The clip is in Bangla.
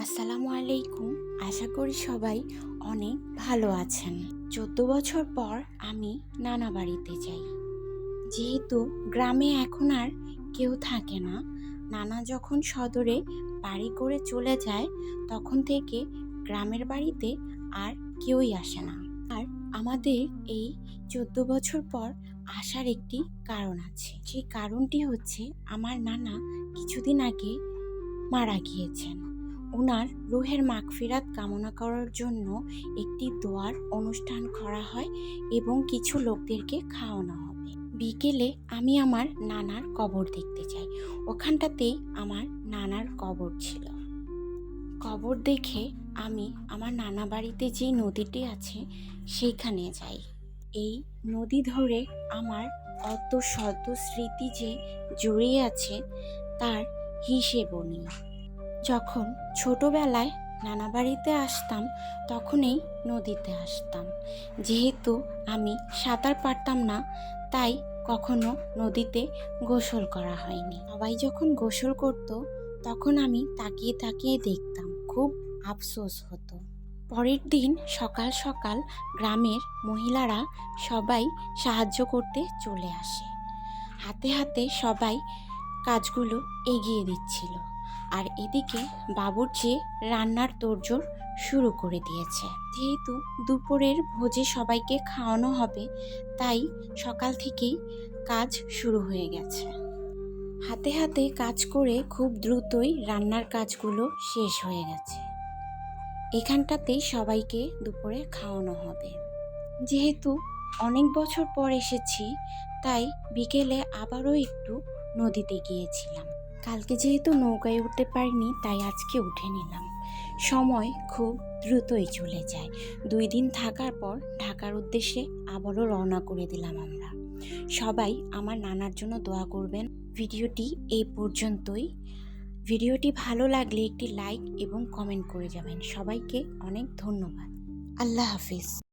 আসসালামু আলাইকুম। আশা করি সবাই অনেক ভালো আছেন। চোদ্দ বছর পর আমি নানা বাড়িতে যাই। যেহেতু গ্রামে এখন আর কেউ থাকে না, নানা যখন সদরে বাড়ি করে চলে যায়, তখন থেকে গ্রামের বাড়িতে আর কেউই আসে না। আর আমাদের এই চোদ্দ বছর পর আসার একটি কারণ আছে। সেই কারণটি হচ্ছে আমার নানা কিছুদিন আগে মারা গিয়েছেন। ওনার রুহের মাগফিরাত কামনা করার জন্য একটি দোয়ার অনুষ্ঠান করা হয় এবং কিছু লোকদেরকে খাওয়ানো হবে। বিকেলে আমি আমার নানার কবর দেখতে যাই। ওখানটাতেই আমার নানার কবর ছিল। কবর দেখে আমি আমার নানা বাড়িতে যে নদীটি আছে সেইখানে যাই। এই নদী ধরে আমার কত শত স্মৃতি যে জড়িয়ে আছে তার হিসেবও নেই। যখন ছোটবেলায় নানা বাড়িতে আসতাম, তখনই নদীতে আসতাম। যেহেতু আমি সাঁতার পারতাম না, তাই কখনো নদীতে গোসল করা হয়নি। সবাই যখন গোসল করত, তখন আমি তাকিয়ে তাকিয়ে দেখতাম, খুব আফসোস হতো। পরের দিন সকাল সকাল গ্রামের মহিলারা সবাই সাহায্য করতে চলে আসে। হাতে হাতে সবাই কাজগুলো এগিয়ে দিচ্ছিল। আর এদিকে বাবুর্চি রান্নার তোড়জোড় শুরু করে দিয়েছে। যেহেতু দুপুরের ভোজে সবাইকে খাওয়ানো হবে, তাই সকাল থেকেই কাজ শুরু হয়ে গেছে। হাতে হাতে কাজ করে খুব দ্রুতই রান্নার কাজগুলো শেষ হয়ে গেছে। এখানটাতেই সবাইকে দুপুরে খাওয়ানো হবে। যেহেতু অনেক বছর পর এসেছি, তাই বিকেলে আবারও একটু নদীতে গিয়েছিলাম। কালকে যেহেতু নৌকায় উঠতে পারিনি, তাই আজকে উঠে নিলাম। সময় খুব দ্রুতই চলে যায়। দুই দিন থাকার পর ঢাকার উদ্দেশ্যে আবারও রওনা করে দিলাম আমরা। সবাই আমার নানার জন্য দোয়া করবেন। ভিডিওটি এই পর্যন্তই। ভিডিওটি ভালো লাগলে একটি লাইক এবং কমেন্ট করে যাবেন। সবাইকে অনেক ধন্যবাদ। আল্লাহ হাফিজ।